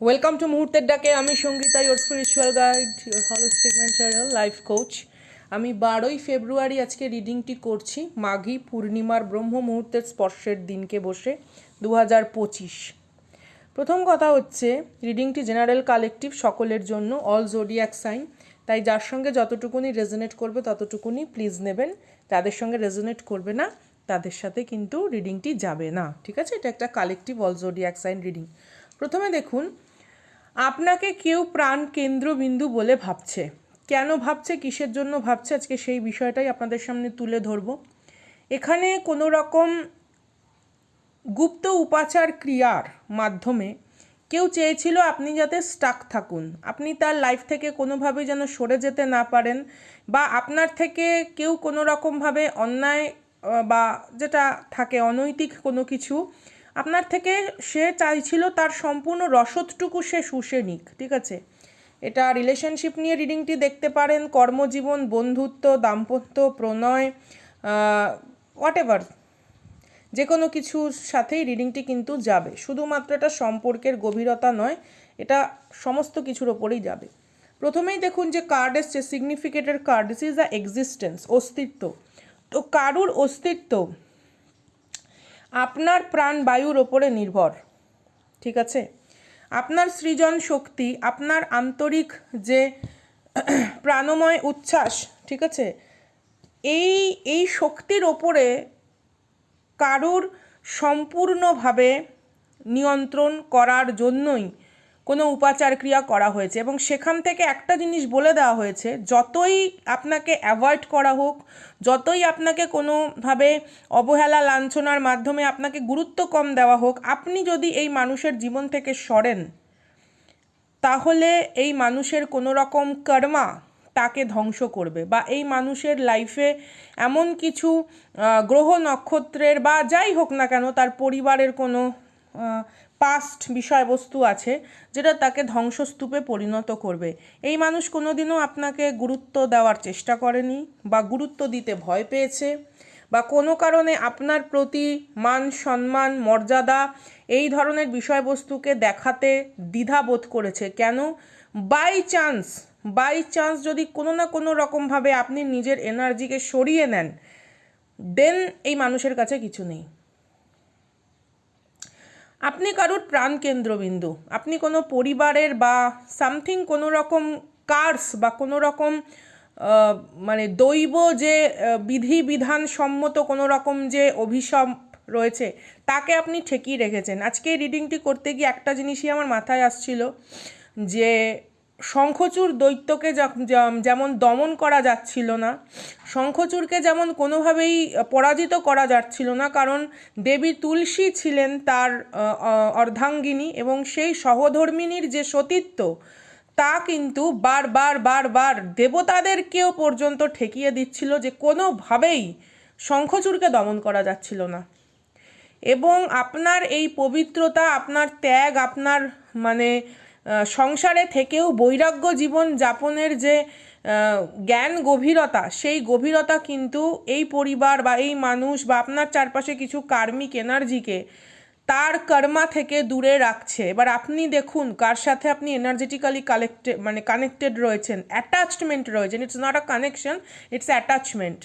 Welcome to মুহূর্তের ডাকে আমি Sangeeta your spiritual guide your holistic mentorial life coach আমি বারোই ফেব্রুয়ারি আজকে রিডিংটি করছি, মাঘী পূর্ণিমার ব্রহ্ম মুহূর্তের স্পর্শের দিনকে বসে দু হাজার পঁচিশ। প্রথম কথা হচ্ছে রিডিংটি জেনারেল কালেকটিভ সকলের জন্য অল জোডিয়াক সাইন তাই যার সঙ্গে যতটুকুনি রেজোনেট করবে, ততটুকুনি প্লিজ নেবেন। যাদের সঙ্গে রেজোনেট করবে না, তাদের সাথে কিন্তু রিডিংটি যাবে না। ঠিক আছে? এটা একটা collective all zodiac sign reading প্রথমে দেখুন আপনাকে কেউ প্রাণ কেন্দ্রবিন্দু বলে ভাবছে। কেন ভাবছে? কিসের জন্য ভাবছে? আজকে সেই বিষয়টাই আপনাদের সামনে তুলে ধরবো। এখানে কোনো রকম গুপ্ত উপাচার ক্রিয়ার মাধ্যমে কেউ চেয়েছিল আপনি যাতে স্টাক থাকুন। আপনি তার লাইফ থেকে কোনোভাবে যেন সরে যেতে না পারেন বা আপনার থেকে কেউ কোনো রকমভাবে অন্যায় বা যেটা থাকে, অনৈতিক কোনো কিছু আপনার থেকে সে চাইছিল তার সম্পূর্ণ রসদটুকু সে শুষে নিক, ঠিক আছে? এটা রিলেশনশিপ নিয়ে রিডিংটি দেখতে পারেন, কর্মজীবন, বন্ধুত্ব, দাম্পত্য, প্রণয় হোয়াট এভার যে কোনো কিছুর সাথেই রিডিংটি কিন্তু যাবে। শুধুমাত্র এটা সম্পর্কের গভীরতা নয়, এটা সমস্ত কিছুর ওপরেই যাবে। প্রথমেই দেখুন যে কার্ড এসছে সিগনিফিকেটের card this is the existence অস্তিত্ব। তো কারুর অস্তিত্ব? আপনার প্রাণ বায়ুর ওপরে নির্ভর, ঠিক আছে? আপনার সৃজন শক্তি, আপনার আন্তরিক যে প্রাণময় উচ্ছ্বাস, ঠিক আছে? এই এই শক্তির ওপরে কারুর সম্পূর্ণভাবে নিয়ন্ত্রণ করার জন্যই কোনো উপাচার ক্রিয়া করা হয়েছে এবং সেখান থেকে একটা জিনিস বলে দেওয়া হয়েছে, যতই আপনাকে অ্যাভয়েড করা হোক, যতই আপনাকে কোনোভাবে অবহেলা লাঞ্ছনার মাধ্যমে আপনাকে গুরুত্ব কম দেওয়া হোক, আপনি যদি এই মানুষের জীবন থেকে সরেন, তাহলে এই মানুষের কোনো রকম কর্মা তাকে ধ্বংস করবে বা এই মানুষের লাইফে এমন কিছু গ্রহ নক্ষত্রের বা যাই হোক না কেন তার পরিবারের কোনো পাস্ট বিষয়বস্তু আছে, যেটা তাকে ধ্বংসস্তূপে পরিণত করবে। এই মানুষ কোনোদিনও আপনাকে গুরুত্ব দেওয়ার চেষ্টা করেনি বা গুরুত্ব দিতে ভয় পেয়েছে বা কোনো কারণে আপনার প্রতি মান, সম্মান, মর্যাদা এই ধরনের বিষয়বস্তুকে দেখাতে দ্বিধাবোধ করেছে। কেন? বাই চান্স বাই চান্স যদি কোনো না কোনো রকমভাবে আপনি নিজের এনার্জিকে সরিয়ে নেন দেন এই মানুষের কাছে কিছু নেই। আপনি কারুর প্রাণ কেন্দ্রবিন্দু? আপনি কোনো পরিবারের বা সামথিং কোনো রকম কার্স বা কোনো রকম মানে দৈব যে বিধি বিধান সম্মত কোনো রকম যে অভিশাপ রয়েছে, তাকে আপনি ঠেকিয়ে রেখেছেন। আজকে রিডিংটি করতে গিয়ে একটা জিনিসই আমার মাথায় আসছিল যে শঙ্খচূড় দৈত্যকে যেমন দমন করা যাচ্ছিল না, শঙ্খচূড়কে যেমন কোনোভাবেই পরাজিত করা যাচ্ছিল না, কারণ দেবী তুলসী ছিলেন তার অর্ধাঙ্গিনী এবং সেই সহধর্মিনীর যে সতীত্ব, তা কিন্তু বারবার বারবার দেবতাদেরকেও পর্যন্ত ঠেকিয়ে দিচ্ছিল যে কোনোভাবেই শঙ্খচূড়কে দমন করা যাচ্ছিল না। এবং আপনার এই পবিত্রতা, আপনার ত্যাগ, আপনার মানে সংসারে থেকেও বৈরাগ্য জীবন যাপনের যে জ্ঞান গভীরতা, সেই গভীরতা কিন্তু এই পরিবার বা এই মানুষ বা আপনার চারপাশে কিছু কার্মিক এনার্জিকে তার কর্মা থেকে দূরে রাখছে। এবার আপনি দেখুন কার সাথে আপনি এনার্জেটিক্যালি কালেক্টে মানে কানেক্টেড রয়েছেন অ্যাটাচমেন্ট রয়েছেন। It's not a connection it's attachment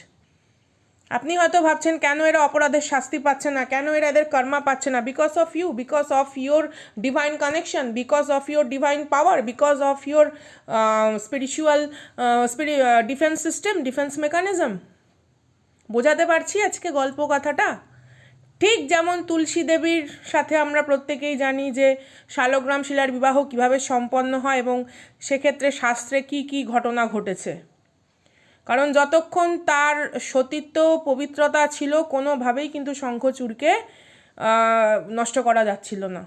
আপনি হয়তো ভাবছেন, কেন এরা অপরাধের শাস্তি পাচ্ছে না? কেন এরা এদের কর্মা পাচ্ছে না? Because of you because of your divine connection because of your divine power because of your spiritual defence system defence mechanism বোঝাতে পারছি আজকে গল্প কথাটা? ঠিক যেমন তুলসী দেবীর সাথে আমরা প্রত্যেকেই জানি যে শালগ্রাম শিলার বিবাহ কীভাবে সম্পন্ন হয় এবং সেক্ষেত্রে শাস্ত্রে কি কি ঘটনা ঘটেছে। কারণ যতক্ষণ তার সতীত্ব পবিত্রতা ছিল, কোনোভাবেই কিন্তু শঙ্খচূড়কে নষ্ট করা যাচ্ছিল না।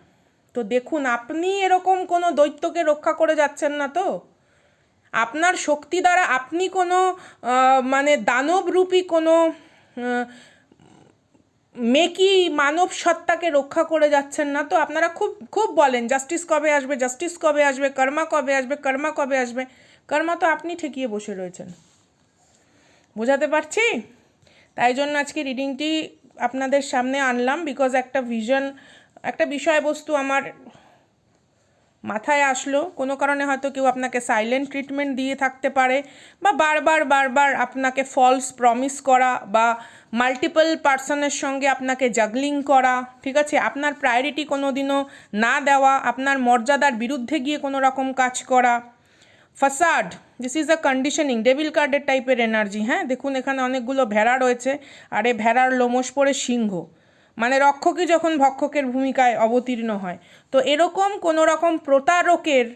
তো দেখুন, আপনি এরকম কোনো দৈত্যকে রক্ষা করে যাচ্ছেন না তো? আপনার শক্তি দ্বারা আপনি কোনো মানে দানবরূপী কোনো মেকি মানব সত্তাকে রক্ষা করে যাচ্ছেন না তো? আপনারা খুব খুব বলেন, জাস্টিস কবে আসবে, জাস্টিস কবে আসবে, কর্মা কবে আসবে, কর্মা কবে আসবে? কর্মা তো আপনি ঠেকিয়ে বসে রয়েছেন। বোঝাতে পারছি? তাই জন্য আজকে রিডিংটি আপনাদের সামনে আনলাম বিকজ একটা ভিশন একটা বিষয়বস্তু আমার মাথায় আসলো। কোনো কারণে হয়তো কেউ আপনাকে সাইলেন্ট ট্রিটমেন্ট দিয়ে থাকতে পারে বা বারবার বারবার আপনাকে ফলস প্রমিস করা বা মাল্টিপল পার্সনের সঙ্গে আপনাকে জাগলিং করা, ঠিক আছে? আপনার প্রায়োরিটি কোনো দিনও না দেওয়া, আপনার মর্যাদার বিরুদ্ধে গিয়ে কোনো রকম কাজ করা facade this is a conditioning devil কার্ডের টাইপের এনার্জি হ্যাঁ? দেখুন, এখানে অনেকগুলো ভেড়া রয়েছে। আর এ ভেড়ার লোমশ পরে সিংহ। মানে রক্ষকই যখন ভক্ষকের ভূমিকায় অবতীর্ণ হয়। তো এরকম কোনো রকম প্রতারকের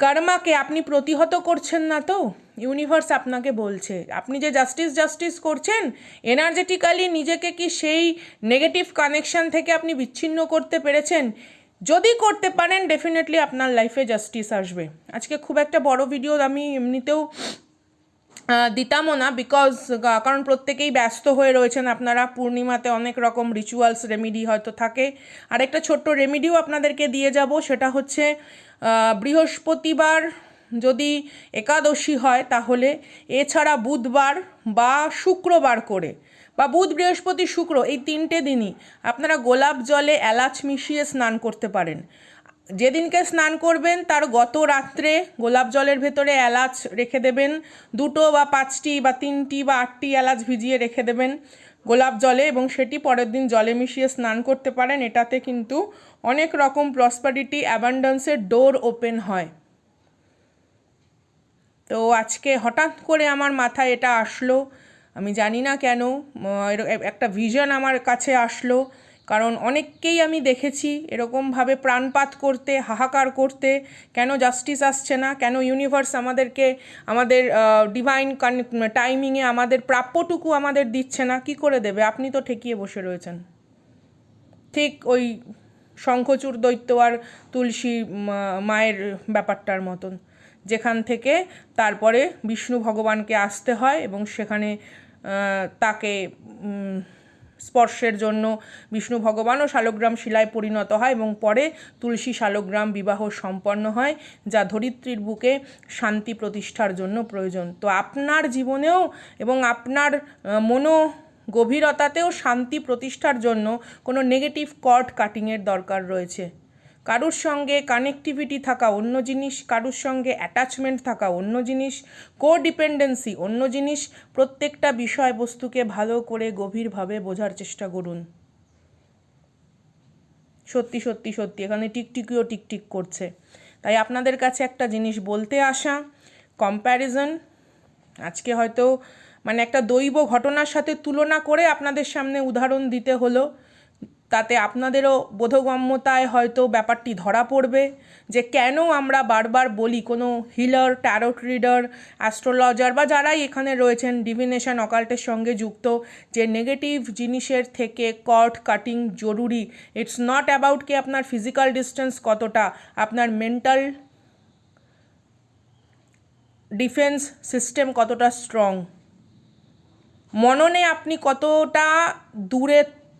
কর্মাকে আপনি প্রতিহত করছেন না তো? ইউনিভার্স আপনাকে বলছে। আপনি যে জাস্টিস জাস্টিস করছেন এনার্জেটিক্যালি নিজেকে কি সেই নেগেটিভ কানেকশন থেকে আপনি বিচ্ছিন্ন করতে পেরেছেন? যদি করতে পারেন ডেফিনেটলি আপনার লাইফে জাস্টিস আসবে। আজকে খুব একটা বড় ভিডিও আমি এমনিতেও দিতামও না বিকজ কারণ প্রত্যেকেই ব্যস্ত হয়ে রয়েছেন। আপনারা পূর্ণিমাতে অনেক রকম রিচুয়ালস রেমিডি হয়তো থাকে। আর একটা ছোট্ট রেমিডিও আপনাদেরকে দিয়ে যাব, সেটা হচ্ছে বৃহস্পতিবার যদি একাদশী হয়, তাহলে এছাড়া বুধবার বা শুক্রবার করে বা বুধ, বৃহস্পতি, শুক্র এই তিনটে দিনই আপনারা গোলাপ জলে এলাচ মিশিয়ে স্নান করতে পারেন। যেদিনকে স্নান করবেন তার গত রাত্রে গোলাপ জলের ভেতরে এলাচ রেখে দেবেন, দুটো বা পাঁচটি বা তিনটি বা আটটি এলাচ ভিজিয়ে রেখে দেবেন গোলাপ জলে এবং সেটি পরের দিন জলে মিশিয়ে স্নান করতে পারেন। এটাতে কিন্তু অনেক রকম প্রসপারিটি অ্যাবান্ডেন্সের ডোর ওপেন হয়। তো আজকে হঠাৎ করে আমার মাথায় এটা আসলো আমি জানি না কেন একটা ভিশন আমার কাছে আসলো, কারণ অনেককেই আমি দেখেছি এরকমভাবে প্রাণপাত করতে, হাহাকার করতে, কেন জাস্টিস আসছে না, কেন ইউনিভার্স আমাদেরকে, আমাদের ডিভাইন টাইমিংয়ে আমাদের প্রাপ্যটুকু আমাদের দিচ্ছে না, কি করে দেবে? আপনি তো ঠেকিয়ে বসে রয়েছেন। ঠিক ওই শঙ্খচূড় দৈত্য আর তুলসী মায়ের ব্যাপারটার মতন। যেখান থেকে তারপরে বিষ্ণু ভগবানকে আসতে হয় এবং সেখানে তাকে স্পর্শের জন্য বিষ্ণু ভগবানও শালগ্রাম শিলায় পরিণত হয় এবং পরে তুলসী শালগ্রাম বিবাহ সম্পন্ন হয়, যা ধরিত্রীর বুকে শান্তি প্রতিষ্ঠার জন্য প্রয়োজন। তো আপনার জীবনেও এবং আপনার মনো গভীরতাতেও শান্তি প্রতিষ্ঠার জন্য কোনো নেগেটিভ কর্ড কাটিংয়ের দরকার রয়েছে। কারুর সঙ্গে কানেক্টিভিটি থাকা অন্য জিনিস, কারুর সঙ্গে অ্যাটাচমেন্ট থাকা অন্য জিনিস কো ডিপেন্ডেন্সি অন্য জিনিস, প্রত্যেকটা বিষয়বস্তুকে ভালো করে গভীরভাবে বোঝার চেষ্টা করুন। সত্যি সত্যি সত্যি, এখানে টিকটিকিও টিকটিক করছে। তাই আপনাদের কাছে একটা জিনিস বলতে আসা কম্প্যারিজন আজকে হয়তো মানে একটা দৈব ঘটনার সাথে তুলনা করে আপনাদের সামনে উদাহরণ দিতে হলো। তাতে আপনাদেরও বোধগম্যতায় হয়তো ব্যাপারটি ধরা পড়বে যে কেন আমরা বারবার বলি কোনো হিলার, ট্যারোট রিডার, অ্যাস্ট্রোলজার বা যারাই এখানে রয়েছেন, ডিভিনেশন অকাল্টের সঙ্গে যুক্ত যে নেগেটিভ জিনিসের থেকে কট কাটিং জরুরি। ইটস নট অ্যাবাউট কি আপনার ফিজিক্যাল ডিস্টেন্স কতটা, আপনার মেন্টাল ডিফেন্স সিস্টেম কতটা স্ট্রং মননে আপনি কতটা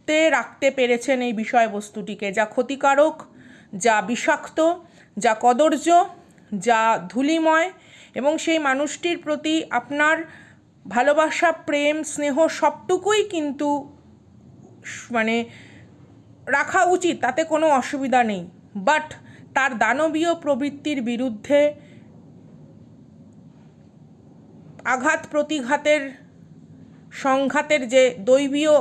দূরেতে রাখতে পেরেছেন এই বিষয়বস্তুটিকে, যা ক্ষতিকারক, যা বিষাক্ত, যা কদর্য, যা ধূলিময় এবং সেই মানুষটির প্রতি আপনার ভালোবাসা, প্রেম, স্নেহ সবটুকুই কিন্তু মানে রাখা উচিত, তাতে কোনো অসুবিধা নেই। বাট তার দানবীয় প্রবৃত্তির বিরুদ্ধে আঘাত, প্রতিঘাতের সংঘাতের যে দৈবীয়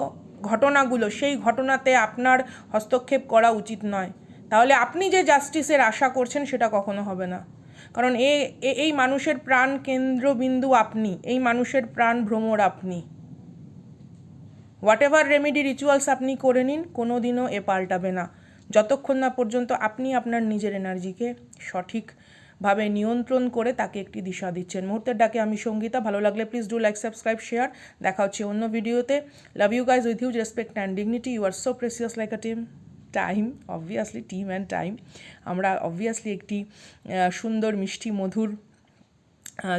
ঘটনাগুলো, সেই ঘটনাতে আপনার হস্তক্ষেপ করা উচিত নয়। তাহলে আপনি যে জাস্টিসের আশা করছেন সেটা কখনো হবে না। কারণ এ এই মানুষের প্রাণ কেন্দ্রবিন্দু আপনি, এই মানুষের প্রাণ ভ্রমর আপনি। হোয়াট এভার রেমেডি রিচুয়ালস আপনি করে নিন কোনো দিনও এ পাল্টাবে না। যতক্ষণ না পর্যন্ত আপনি আপনার নিজের এনার্জিকে সঠিকভাবে নিয়ন্ত্রণ করে তাকে একটি দিশা দিচ্ছেন। মুহূর্তের ডাকে আমি সঙ্গীতা, ভালো লাগলে please do like subscribe share দেখা হচ্ছে অন্য ভিডিওতে। Love you guys with use respect and dignity you are so precious like a team time obviously team and time আমরা অবভিয়াসলি একটি সুন্দর, মিষ্টি, মধুর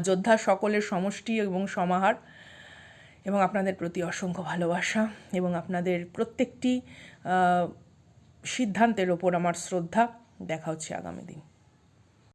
যোদ্ধা সকলের সমষ্টি এবং সমাহার এবং আপনাদের প্রতি অসংখ্য ভালোবাসা এবং আপনাদের প্রত্যেকটি সিদ্ধান্তের ওপর আমার শ্রদ্ধা। দেখা হচ্ছে আগামী দিন।